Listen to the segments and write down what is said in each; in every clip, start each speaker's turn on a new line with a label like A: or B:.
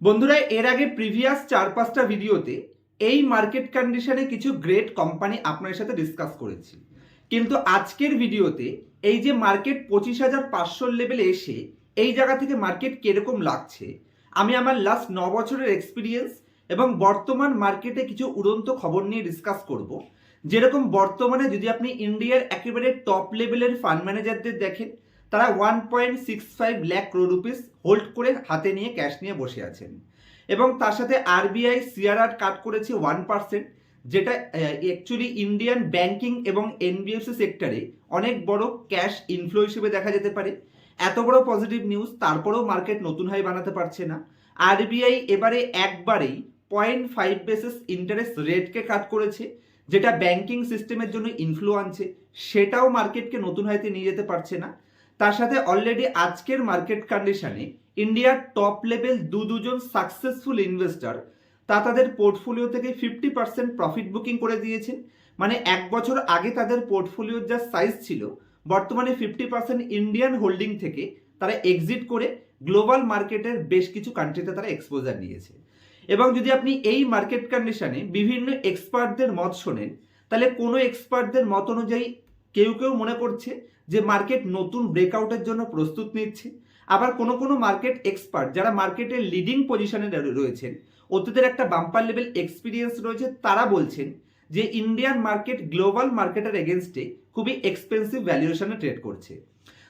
A: বন্ধুরা, এর আগে প্রিভিয়াস চার পাঁচটা ভিডিওতে এই মার্কেট কন্ডিশনে কিছু গ্রেট কোম্পানি আপনার সাথে ডিসকাস করেছি। কিন্তু আজকের ভিডিওতে এই যে মার্কেট পঁচিশ হাজার পাঁচশোর লেভেলে এসে এই জায়গা থেকে মার্কেট কীরকম লাগছে, আমি আমার লাস্ট ন বছরের এক্সপিরিয়েন্স এবং বর্তমান মার্কেটে কিছু উড়ন্ত খবর নিয়ে ডিসকাস করব। যেরকম বর্তমানে যদি আপনি ইন্ডিয়ার একেবারে টপ লেভেলের ফান্ড ম্যানেজারদের দেখেন তারা one point six five lakh crore rupees hold করে হাতে নিয়ে ক্যাশ নিয়ে বসে আছেন। এবং তার সাথে আরবিআই সিআরআর কাট করেছে ওয়ান পার্সেন্ট যেটা অ্যাকচুয়ালি ইন্ডিয়ান ব্যাংকিং এবং এনবিএফসি সেক্টরে অনেক বড় ক্যাশ ইনফ্লো হিসেবে দেখা যেতে পারে। এত বড় পজিটিভ নিউজ তারপরেও মার্কেট নতুন হাই বানাতে পারছে না। আরবিআই এবারে একবারেই পয়েন্ট ফাইভ বেসিস ইন্টারেস্ট রেটকে কাট করেছে, যেটা ব্যাংকিং সিস্টেমের জন্য ইনফ্লো আনছে। সেটাও মার্কেটকে নতুন হাইতে নিয়ে যেতে পারছে না। তার সাথে অলরেডি আজকের মার্কেট কন্ডিশনে ইন্ডিয়ার টপ লেভেল দু দুজন সাকসেসফুল ইনভেস্টর তা তাদের পোর্টফোলিও থেকে ফিফটি পার্সেন্ট প্রফিট বুকিং করে দিয়েছেন মানে এক বছর আগে তাদের পোর্টফোলিওর যা সাইজ ছিল, বর্তমানে ফিফটি পার্সেন্ট ইন্ডিয়ান হোল্ডিং থেকে তারা এক্সিট করে গ্লোবাল মার্কেটের বেশ কিছু কান্ট্রিতে তারা এক্সপোজার নিয়েছে। এবং যদি আপনি এই মার্কেট কন্ডিশনে বিভিন্ন এক্সপার্টদের মত শোনেন, তাহলে কোনো এক্সপার্টদের মত অনুযায়ী কেউ কেউ মনে করছে যে মার্কেট নতুন ব্রেকআউটের জন্য প্রস্তুত নিচ্ছে। আবার কোনো কোনো মার্কেট এক্সপার্ট যারা মার্কেটের লিডিং পজিশনে রয়েছেন, অতীতের একটা বাম্পার লেভেল এক্সপিরিয়েন্স রয়েছে, তারা বলছেন যে ইন্ডিয়ান মার্কেট গ্লোবাল মার্কেটের এগেনস্টে খুবই এক্সপেন্সিভ ভ্যালুয়েশনে ট্রেড করছে।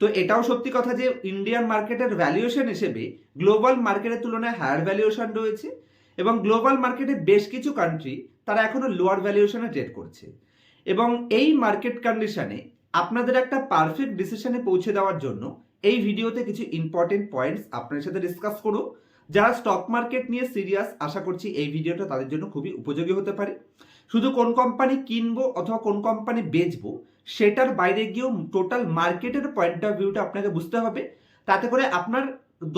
A: তো এটাও সত্যি কথা যে ইন্ডিয়ান মার্কেটের ভ্যালুয়েশন হিসেবে গ্লোবাল মার্কেটের তুলনায় হায়ার ভ্যালুয়েশন রয়েছে এবং গ্লোবাল মার্কেটে বেশ কিছু কান্ট্রি তারা এখনও লোয়ার ভ্যালুয়েশনে ট্রেড করছে। এবং এই মার্কেট কন্ডিশনে আপনাদের একটা পারফেক্ট ডিসিশনে পৌঁছে দেওয়ার জন্য এই ভিডিওতে কিছু ইম্পর্টেন্ট পয়েন্টস আপনার সাথে ডিসকাস করব। যারা স্টক মার্কেট নিয়ে সিরিয়াস আশা করছি এই ভিডিওটা তাদের জন্য খুবই উপযোগী হতে পারে। শুধু কোন কোম্পানি কিনবো অথবা কোন কোম্পানি বেচবো, সেটার বাইরে গিয়েও টোটাল মার্কেটের পয়েন্ট অফ ভিউটা আপনাকে বুঝতে হবে। তাতে করে আপনার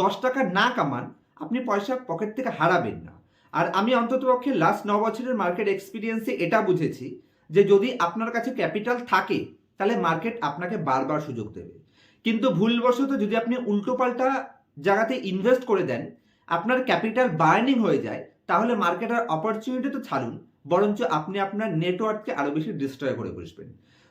A: দশ টাকা না কামান, আপনি পয়সা পকেট থেকে হারাবেন না। আর আমি অন্ততপক্ষে লাস্ট ন বছরের মার্কেট এক্সপিরিয়েন্সে এটা বুঝেছি যে যদি আপনার কাছে ক্যাপিটাল থাকে, তাহলে মার্কেট আপনাকে বারবার সুযোগ দেবে। কিন্তু ভুলবশত যদি আপনি উল্টোপাল্টা জায়গাতে ইনভেস্ট করে দেন, আপনার ক্যাপিটাল বার্নিং হয়ে যায়, তাহলে মার্কেটের অপরচুনিটি তো ছাড়ুন, বরঞ্চ আপনি আপনার নেটওয়ার্ককে আরও বেশি ডিস্ট্রয় করে বসবেন।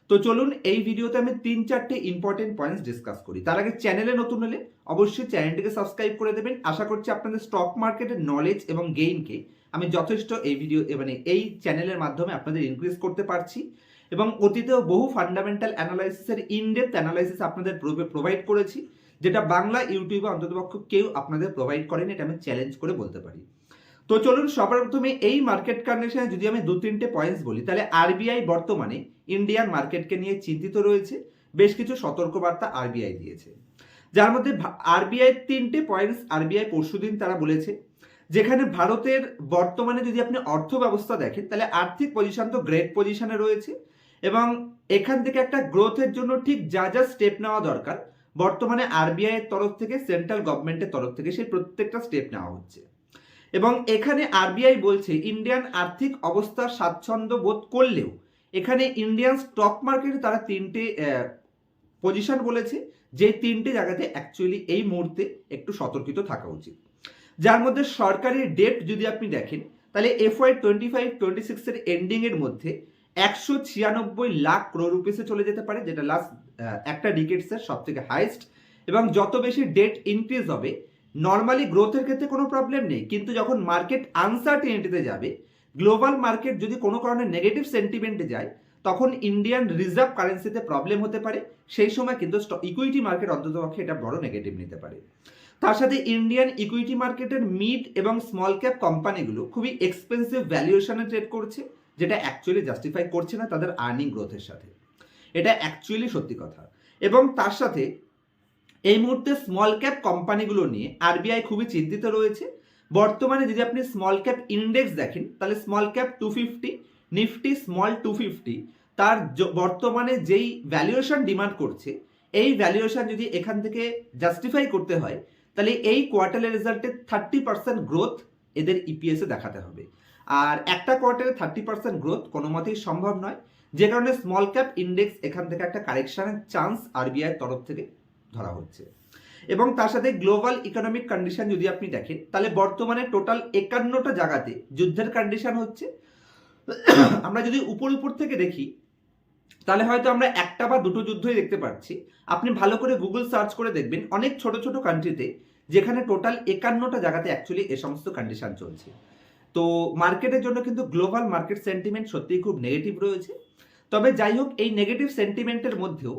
A: তো চলুন, এই ভিডিওতে আমি তিন চারটে ইম্পর্টেন্ট পয়েন্টস ডিসকাস করি। তার আগে চ্যানেলে নতুন হলে অবশ্যই চ্যানেলটিকে সাবস্ক্রাইব করে দেবেন। আশা করছি আপনাদের স্টক মার্কেটের নলেজ এবং গেইনকে আমি যথেষ্ট এই ভিডিও মানে এই চ্যানেলের মাধ্যমে আপনাদের ইনক্রিজ করতে পারছি এবং অতীতেও বহু ফান্ডামেন্টাল অ্যানালাইসিসের ইনডেপথ অ্যানালাইসিস আপনাদের প্রোভাইড করেছি, যেটা বাংলা ইউটিউবে অন্ততপক্ষ কেউ আপনাদের প্রোভাইড করেনি, এটা আমি চ্যালেঞ্জ করে বলতে পারি। তো চলুন, সবার প্রথমে এই মার্কেট কন্ডিশনে যদি আমি দু, তিনটে পয়েন্টস বলি, তাহলে আরবিআই বর্তমানে ইন্ডিয়ান মার্কেটকে নিয়ে চিন্তিত রয়েছে, বেশ কিছু সতর্কবার্তা আরবিআই দিয়েছে। যার মধ্যে আরবিআই তিনটে পয়েন্টস আরবিআই পরশুদিন তারা বলেছে যেখানে ভারতের বর্তমানে যদি আপনি অর্থ ব্যবস্থা দেখেন, তাহলে আর্থিক পজিশন তো গ্রেট পজিশনে রয়েছে এবং এখান থেকে একটা গ্রোথের জন্য ঠিক যা যা স্টেপ নেওয়া দরকার, বর্তমানে আরবিআই এর তরফ থেকে সেন্ট্রাল গভর্নমেন্টের তরফ থেকে সেই প্রত্যেকটা স্টেপ নেওয়া হচ্ছে। এবং এখানে আরবিআই বলছে ইন্ডিয়ান আর্থিক অবস্থা স্বাচ্ছন্দ্য বোধ করলেও এখানে ইন্ডিয়ান স্টক মার্কেটে তারা তিনটে পজিশন বলেছে, যে তিনটে জায়গাতে অ্যাকচুয়ালি এই মুহূর্তে একটু সতর্কিত থাকা উচিত। যার মধ্যে সরকারি ডেট যদি আপনি দেখেন, তাহলে এফওয়াই টোয়েন্টি ফাইভ টোয়েন্টি সিক্সের এন্ডিংয়ের মধ্যে একশো ছিয়ানব্বই লাখ ক্রো রুপিসে চলে যেতে পারে, যেটা লাস্ট একটা ডিকেটসের সব থেকে হাইস্ট এবং যত বেশি ডেট ইনক্রিজ হবে নর্মালি গ্রোথের ক্ষেত্রে কোনো প্রবলেম নেই। কিন্তু যখন মার্কেট আনসার্টিনিটিতে যাবে গ্লোবাল মার্কেট যদি কোনো কারণে নেগেটিভ সেন্টিমেন্টে যায়, তখন ইন্ডিয়ান রিজার্ভ কারেন্সিতে প্রবলেম হতে পারে। সেই সময় কিন্তু ইকুইটি মার্কেট অন্ততপক্ষে এটা বড় নেগেটিভ নিতে পারে। তার সাথে ইন্ডিয়ান ইকুইটি মার্কেটের মিড এবং স্মল ক্যাপ কোম্পানিগুলো খুবই এক্সপেন্সিভ ভ্যালুয়েশনে ট্রেড করছে, যেটা অ্যাকচুয়ালি জাস্টিফাই করছে না তাদের আর্নিং গ্রোথের সাথে। এটা অ্যাকচুয়ালি সত্যি কথা। এবং তার সাথে এই মুহূর্তে স্মল ক্যাপ কোম্পানিগুলো নিয়ে আরবিআই খুবই চিন্তিত রয়েছে। বর্তমানে যদি আপনি স্মল ক্যাপ ইন্ডেক্স দেখেন, তাহলে small cap two fifty Nifty small two fifty তার বর্তমানে যেই ভ্যালুয়েশন ডিমান্ড করছে, এই ভ্যালুয়েশন যদি এখান থেকে জাস্টিফাই করতে হয় তাহলে এই কোয়ার্টারের রেজাল্টে থার্টি পার্সেন্ট গ্রোথ এদের ইপিএসে দেখাতে হবে। আর একটা কোয়ার্টারে থার্টি পার্সেন্ট গ্রোথ কোনো মতেই সম্ভব নয়। যে কারণে স্মল ক্যাপ ইন্ডেক্স এখান থেকে একটা কারেকশনের চান্স আরবিআই তরফ থেকে ধরা হচ্ছে। এবং তার সাথে গ্লোবাল ইকোনমিক কন্ডিশন যদি আপনি দেখেন, তাহলে বর্তমানে টোটাল একান্নটা জায়গাতে যুদ্ধের কন্ডিশন হচ্ছে। আমরা যদি উপর উপর থেকে দেখি তাহলে হয়তো আমরা একটা বা দুটো যুদ্ধই দেখতে পাচ্ছি। আপনি ভালো করে গুগল সার্চ করে দেখবেন, অনেক ছোট ছোট কান্ট্রিতে যেখানে টোটাল একান্নটা জায়গাতে অ্যাকচুয়ালি এ সমস্ত কন্ডিশন চলছে। তো মার্কেটের জন্য কিন্তু গ্লোবাল মার্কেট সেন্টিমেন্ট সত্যিই খুব নেগেটিভ রয়েছে। তবে যাই হোক, এই নেগেটিভ সেন্টিমেন্টের মধ্যেও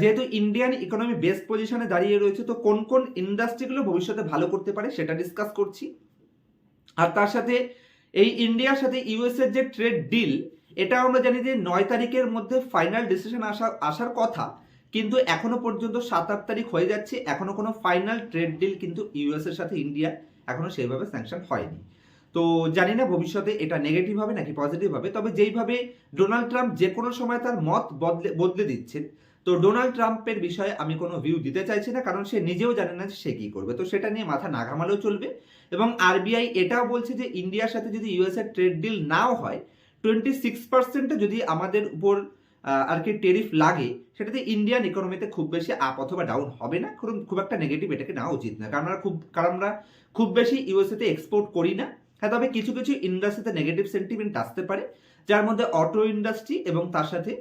A: যেহেতু ইন্ডিয়ান ইকোনমি বেস্ট পজিশনে দাঁড়িয়ে রয়েছে, তো কোন কোন ইন্ডাস্ট্রিগুলো ভবিষ্যতে ভালো করতে পারে সেটা ডিসকাস করছি। আর তার সাথে এই ইন্ডিয়ার সাথে ইউএস এর যে ট্রেড ডিল এটা আমরা জানি যে নয় তারিখের মধ্যে ফাইনাল ডিসিশন আসা আসার কথা, কিন্তু এখনও পর্যন্ত সাত আট তারিখ হয়ে যাচ্ছে। এখনও কোনো ফাইনাল ট্রেড ডিল কিন্তু ইউএস এর সাথে ইন্ডিয়া এখনও সেইভাবে স্যাংশন হয়নি। তো জানি না ভবিষ্যতে এটা নেগেটিভ হবে নাকি পজিটিভ হবে, তবে যেইভাবে ডোনাল্ড ট্রাম্প যে কোনো সময় তার মত বদলে বদলে দিচ্ছেন, তো ডোনাল্ড ট্রাম্পের বিষয়ে আমি কোনো ভিউ দিতে চাইছি না, কারণ সে নিজেও জানে না যে সে কী করবে। তো সেটা নিয়ে মাথা না ঘামালেও চলবে। এবং আরবিআই এটাও বলছে যে ইন্ডিয়ার সাথে যদি ইউএস এর ট্রেড ডিল নাও হয় টোয়েন্টি সিক্স পার্সেন্টে যদি আমাদের উপর আর কি টেরিফ লাগে, সেটাতে ইন্ডিয়ান ইকোনমিতে খুব বেশি আপ অথবা ডাউন হবে না। কারণ খুব একটা নেগেটিভ এটাকে নেওয়া উচিত না। কারণ আমরা খুব, কারণ আমরা খুব বেশি ইউএসএতে এক্সপোর্ট করি না। হ্যাঁ তবে কিছু কিছু ইন্ডাস্ট্রিতে নেগেটিভ সেন্টিমেন্ট আসতে পারে, যার মধ্যে অটো ইন্ডাস্ট্রি এবং তার সাথে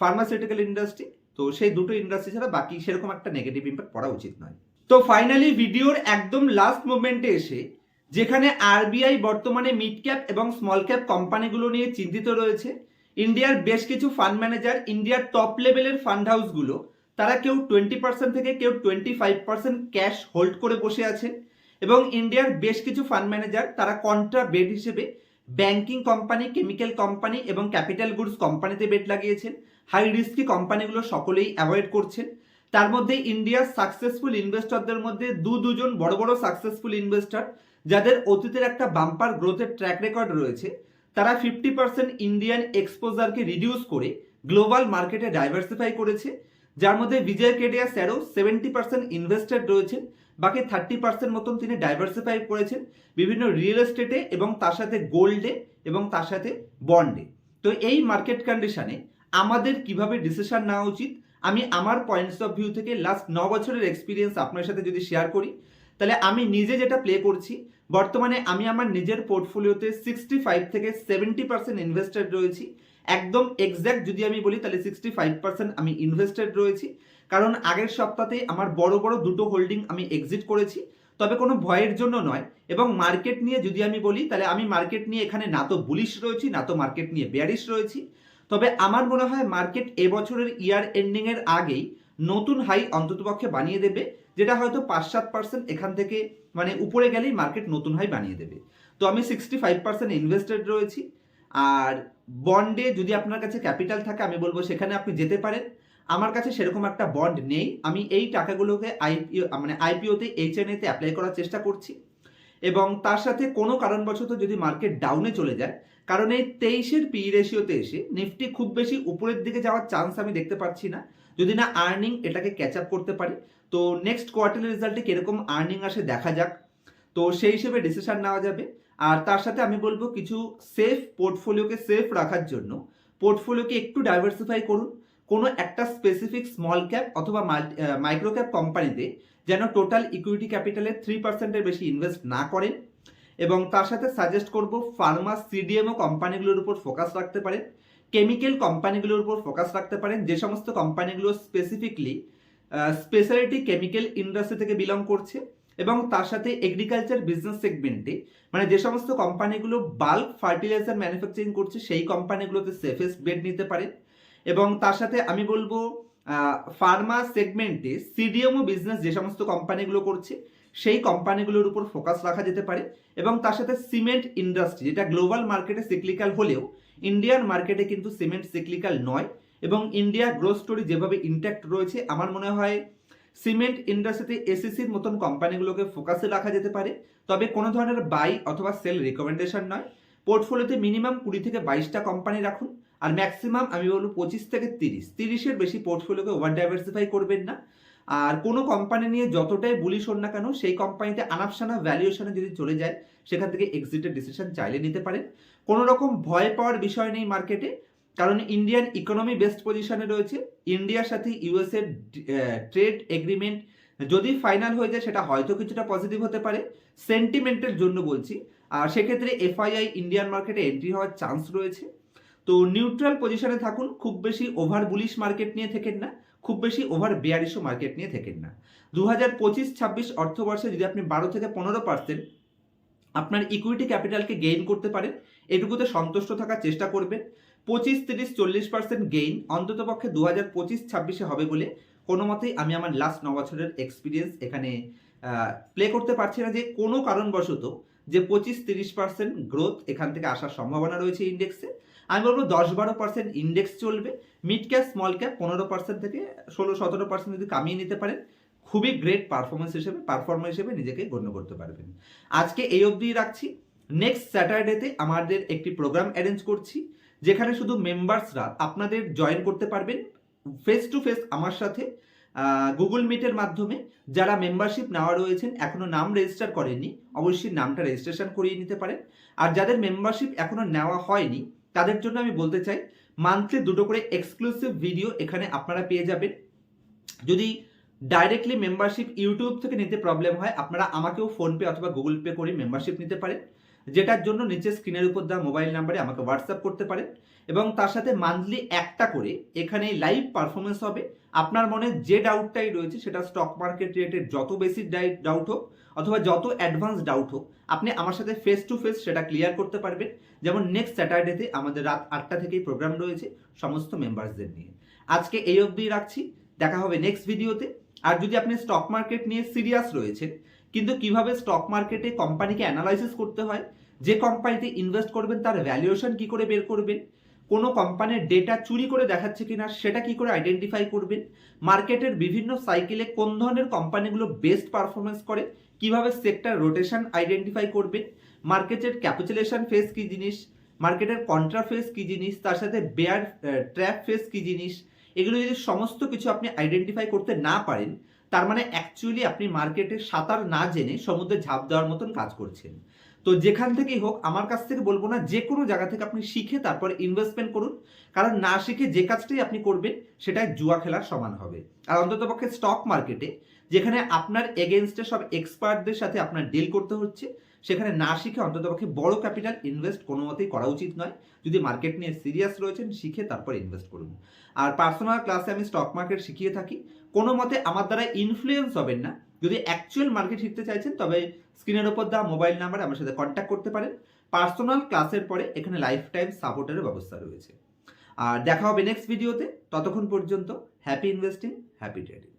A: ফার্মাসিউটিক্যাল ইন্ডাস্ট্রি তো সেই দুটো ইন্ডাস্ট্রি ছাড়া বাকি সেরকম একটা নেগেটিভ ইম্প্যাক্ট পড়া উচিত নয়। তো ফাইনালি ভিডিওর একদম লাস্ট মোমেন্টে এসে যেখানে আরবিআই বর্তমানে মিড ক্যাপ এবং স্মল ক্যাপ কোম্পানিগুলো নিয়ে চিন্তিত রয়েছে। ইন্ডিয়ার বেশ কিছু ফান্ড ম্যানেজার, ইন্ডিয়ার টপ লেভেলের ফান্ড হাউসগুলো, তারা কেউ টোয়েন্টি পার্সেন্ট থেকে কেউ twenty five percent cash hold করে বসে আছেন এবং ইন্ডিয়ার বেশ কিছু ফান্ড ম্যানেজার, তারা কন্ট্রা বেড হিসেবে ব্যাংকিং কোম্পানি, কেমিক্যাল কোম্পানি এবং ক্যাপিটাল গুডস কোম্পানিতে বেট লাগিয়েছেন। হাই রিস্কি কোম্পানিগুলো সকলেই অ্যাভয়েড করছেন। তার মধ্যে ইন্ডিয়ার সাকসেসফুল ইনভেস্টরদের মধ্যে দু দুজন বড় বড় সাকসেসফুল ইনভেস্টর যাদের অতীতের একটা বাম্পার গ্রোথের ট্র্যাক রেকর্ড রয়েছে, তারা ফিফটি পার্সেন্ট ইন্ডিয়ান এক্সপোজারকে রিডিউস করে গ্লোবাল মার্কেটে ডাইভার্সিফাই করেছে। যার মধ্যে বিজয় কেডিয়া স্যারও সেভেন্টি পার্সেন্ট ইনভেস্টেড রয়েছেন, বাকি থার্টি পার্সেন্ট মতন তিনি ডাইভার্সিফাই করেছেন বিভিন্ন রিয়েল এস্টেটে এবং তার সাথে গোল্ডে এবং তার সাথে বন্ডে তো এই মার্কেট কন্ডিশনে আমাদের কীভাবে ডিসিশন নেওয়া উচিত? আমি আমার পয়েন্টস অফ ভিউ থেকে লাস্ট ন বছরের এক্সপিরিয়েন্স আপনার সাথে যদি শেয়ার করি তাহলে আমি নিজে যেটা প্লে করছি, বর্তমানে আমি আমার নিজের পোর্টফোলিওতে সিক্সটি ফাইভ থেকে সেভেন্টি পার্সেন্ট ইনভেস্টেড রয়েছি। একদম এক্স্যাক্ট যদি আমি বলি, তাহলে সিক্সটি ফাইভ পার্সেন্ট আমি ইনভেস্টেড রয়েছি। কারণ আগের সপ্তাহে আমার বড় বড় দুটো হোল্ডিং আমি এক্সিট করেছি, তবে কোনো ভয়ের জন্য নয়। এবং মার্কেট নিয়ে যদি আমি বলি, তাহলে আমি মার্কেট নিয়ে এখানে না তো বুলিশ রয়েছি, না তো মার্কেট নিয়ে বেয়ারিশ রয়েছি। তবে আমার মনে হয় মার্কেট এবছরের ইয়ার এন্ডিং এর আগেই নতুন হাই অন্ততপক্ষে বানিয়ে দেবে। যেটা হয়তো পাঁচ সাত পার্সেন্ট এখান থেকে মানে উপরে গেলেই মার্কেট নতুন হাই বানিয়ে দেবে। তো আমি সিক্সটি ফাইভ পার্সেন্ট ইনভেস্টেড রয়েছি। আর বন্ডে যদি আপনার কাছে ক্যাপিটাল থাকে, আমি বলব সেখানে আপনি যেতে পারেন। আমার কাছে সেরকম একটা বন্ড নেই। আমি এই টাকাগুলোকে আইপিও মানে আইপিওতে এইচ এন এতে অ্যাপ্লাই করার চেষ্টা করছি। এবং তার সাথে কোনো কারণবশত যদি মার্কেট ডাউনে চলে যায়, কারণ এই তেইশের পি রেশিওতে এসে নিফটি খুব বেশি উপরের দিকে যাওয়ার চান্স আমি দেখতে পাচ্ছি না। যদি না আর্নিং এটাকে ক্যাচ আপ করতে পারে। তো নেক্সট কোয়ার্টারের রেজাল্টে কীরকম আর্নিং আসে দেখা যাক। তো সেই হিসেবে ডিসিশন নেওয়া যাবে। আর তার সাথে আমি বলব কিছু সেফ পোর্টফোলিওকে সেফ রাখার জন্য। পোর্টফোলিওকে একটু ডাইভার্সিফাই করুন। কোনো একটা স্পেসিফিক স্মল ক্যাপ অথবা মাইক্রো ক্যাপ কোম্পানিতে যেন টোটাল ইকুইটি ক্যাপিটালের থ্রি পার্সেন্টের বেশি ইনভেস্ট না করেন। এবং তার সাথে সাজেস্ট করব ফার্মা সিডিএমও কোম্পানিগুলোর উপর ফোকাস রাখতে পারেন। কেমিক্যাল কোম্পানিগুলোর উপর ফোকাস রাখতে পারেন। যে সমস্ত কোম্পানিগুলো স্পেসিফিকলি স্পেশালিটি কেমিক্যাল ইন্ডাস্ট্রি থেকে বিলং করছে এবং তার সাথে এগ্রিকালচার বিজনেস সেগমেন্টে মানে যে সমস্ত কোম্পানিগুলো বাল্ক ফার্টিলাইজার ম্যানুফ্যাকচারিং করছে, সেই কোম্পানিগুলোতে সেফেস্ট বেড নিতে পারেন এবং তার সাথে আমি বলব ফার্মা সেগমেন্টে সিডিএমও বিজনেস যে সমস্ত কোম্পানিগুলো করছে, সেই কোম্পানিগুলোর উপর ফোকাস রাখা যেতে পারে। এবং তার সাথে সিমেন্ট ইন্ডাস্ট্রি যেটা গ্লোবাল মার্কেটে সিক্লিক্যাল হলেও ইন্ডিয়ান মার্কেটে কিন্তু সিমেন্ট সিক্লিক্যাল নয়। এবং ইন্ডিয়া গ্রোথ স্টোরি যেভাবে ইন্ট্যাক্ট রয়েছে, আমার মনে হয় সিমেন্ট ইন্ডাস্ট্রিতে এসিসির মতন কোম্পানিগুলোকে ফোকাসে রাখা যেতে পারে। তবে কোনো ধরনের বাই অথবা সেল রিকমেন্ডেশন নয়। পোর্টফোলিওতে মিনিমাম কুড়ি থেকে বাইশটা কোম্পানি রাখুন, আর ম্যাক্সিমাম আমি বলব পঁচিশ থেকে তিরিশ। তিরিশের বেশি পোর্টফোলিওকে ওভার ডাইভার্সিফাই করবেন না। আর কোনো কোম্পানি নিয়ে যতটাই বুলিশ হন না কেন, সেই কোম্পানিতে আনাপসানা ভ্যালুয়েশনে যদি চলে যায়, সেখান থেকে এক্সিটের ডিসিশন চাইলে নিতে পারেন। কোনো রকম ভয় পাওয়ার বিষয় নেই মার্কেটে কারণ ইন্ডিয়ান ইকোনমি বেস্ট পজিশনে রয়েছে। ইন্ডিয়ার সাথে ইউএস এর ট্রেড এগ্রিমেন্ট যদি ফাইনাল হয়ে যায়, সেটা হয়তো কিছুটা পজিটিভ হতে পারে। সেন্টিমেন্টের জন্য বলছি। আর সেক্ষেত্রে এফআইআই ইন্ডিয়ান মার্কেটে এন্ট্রি হওয়ার চান্স রয়েছে। তো নিউট্রাল পজিশনে থাকুন, খুব বেশি ওভার বুলিশ মার্কেট নিয়ে থেকেন না, খুব বেশি ওভার বেয়ারিশও মার্কেট নিয়ে থেকেন না। দু হাজার পঁচিশ ছাব্বিশ অর্থবর্ষে যদি আপনি বারো থেকে পনেরো পার্সেন্ট আপনার ইকুইটি ক্যাপিটালকে গেইন করতে পারেন, এটুকুতে সন্তুষ্ট থাকার চেষ্টা করবেন। পঁচিশ, তিরিশ, চল্লিশ পার্সেন্ট গেইন অন্ততপক্ষে দু হাজার পঁচিশ, ছাব্বিশে হবে বলে কোনো মতেই আমি আমার লাস্ট ন বছরের এক্সপিরিয়েন্স এখানে প্লে করতে পারছি না যে কোনো কারণবশত যে পঁচিশ, তিরিশ পার্সেন্ট গ্রোথ এখান থেকে আসার সম্ভাবনা রয়েছে ইন্ডেক্সে আমি বলব দশ, বারো পার্সেন্ট ইন্ডেক্স চলবে। মিড ক্যাপ স্মল ক্যাপ পনেরো পার্সেন্ট থেকে ষোলো, সতেরো পার্সেন্ট যদি কামিয়ে নিতে পারেন, খুবই গ্রেট পারফরমেন্স হিসেবে পারফর্মার হিসেবে নিজেকে গণ্য করতে পারবেন। আজকে এই অবধি রাখছি। নেক্সট স্যাটারডেতে আমাদের একটি প্রোগ্রাম অ্যারেঞ্জ করছি। যেখানে শুধু মেম্বার্সরা আপনাদের জয়েন করতে পারবেন ফেস টু ফেস আমার সাথে গুগল মিটের মাধ্যমে। যারা মেম্বারশিপ নেওয়া রয়েছেন, এখনও নাম রেজিস্টার করেননি, অবশ্যই নামটা রেজিস্ট্রেশন করিয়ে নিতে পারেন। আর যাদের মেম্বারশিপ এখনও নেওয়া হয়নি, তাদের জন্য আমি বলতে চাই মান্থলি দুটো করে এক্সক্লুসিভ ভিডিও এখানে আপনারা পেয়ে যাবেন। যদি ডাইরেক্টলি মেম্বারশিপ ইউটিউব থেকে নিতে প্রবলেম হয়, আপনারা আমাকেও ফোনপে অথবা গুগল পে করে মেম্বারশিপ নিতে পারেন। যেটার জন্য নিচে স্ক্রিনের উপর দেওয়া মোবাইল নাম্বারে আমাকে হোয়াটসঅ্যাপ করতে পারেন। এবং তার সাথে মান্থলি একটা করে এখানে লাইভ পারফরমেন্স হবে। আপনার মনে যে ডাউটটাই রয়েছে, সেটা স্টক মার্কেট রিলেটেড যত বেশি ডাউট হোক অথবা যত অ্যাডভান্স ডাউট হোক, আপনি আমার সাথে ফেস টু ফেস সেটা ক্লিয়ার করতে পারবেন। যেমন নেক্সট স্যাটারডেতে আমাদের রাত আটটা থেকেই প্রোগ্রাম রয়েছে সমস্ত মেম্বার্সদের নিয়ে। আজকে এই অবধি রাখছি। দেখা হবে নেক্সট ভিডিওতে আর যদি আপনি স্টক মার্কেট নিয়ে সিরিয়াস রয়েছেন কিন্তু কীভাবে স্টক মার্কেটে কোম্পানিকে অ্যানালাইসিস করতে হয়? যে কোম্পানিতে ইনভেস্ট করবেন, তার ভ্যালুয়েশন কি করে বের করবেন? কোনো কোম্পানির ডেটা চুরি করে দেখাচ্ছে কিনা, সেটা কি করে আইডেন্টিফাই করবেন? মার্কেটের বিভিন্ন সাইকেলে কোন ধরনের কোম্পানিগুলো বেস্ট পারফরমেন্স করে? কীভাবে সেক্টর রোটেশন আইডেন্টিফাই করবেন? মার্কেটের ক্যাপিটালেশন ফেস কি জিনিস? মার্কেটের কন্ট্রা ফেস কি জিনিস? তার সাথে বেয়ার ট্র্যাপ ফেস কি জিনিস? এগুলো যদি সমস্ত কিছু আপনি আইডেন্টিফাই করতে না পারেন তার মানে অ্যাকচুয়ালি আপনি মার্কেটে সাঁতার না জেনে সমুদ্রে ঝাঁপ দেওয়ার মতন কাজ করছেন। তো যেখান থেকেই হোক, আমার কাছ থেকে বলব না, যে কোনো জায়গা থেকে আপনি শিখে তারপর ইনভেস্টমেন্ট করুন। কারণ না শিখে যে কাজটাই আপনি করবেন, সেটাই জুয়া খেলার সমান হবে। আর অন্ততপক্ষে স্টক মার্কেটে যেখানে আপনার এগেনস্টে সব এক্সপার্টদের সাথে আপনার ডিল করতে হচ্ছে সেখানে না শিখে অন্ততপক্ষে বড় ক্যাপিটাল ইনভেস্ট কোনো মতেই করা উচিত নয়। যদি মার্কেট নিয়ে সিরিয়াস রয়েছেন, শিখে তারপর ইনভেস্ট করুন। আর পার্সোনাল ক্লাসে আমি স্টক মার্কেট শিখিয়ে থাকি। কোনো মতে আমার দ্বারা ইনফ্লুয়েন্স হবেন না। যদি অ্যাকচুয়াল মার্কেট শিখতে চাইছেন, তবে স্ক্রিনের ওপর দেওয়া মোবাইল নাম্বারে আমার সাথে কন্ট্যাক্ট করতে পারেন। পার্সোনাল ক্লাসের পরে এখানে লাইফ টাইম সাপোর্টের ব্যবস্থা রয়েছে। আর দেখা হবে নেক্সট ভিডিওতে ততক্ষণ পর্যন্ত হ্যাপি ইনভেস্টিং হ্যাপি ট্রেডিং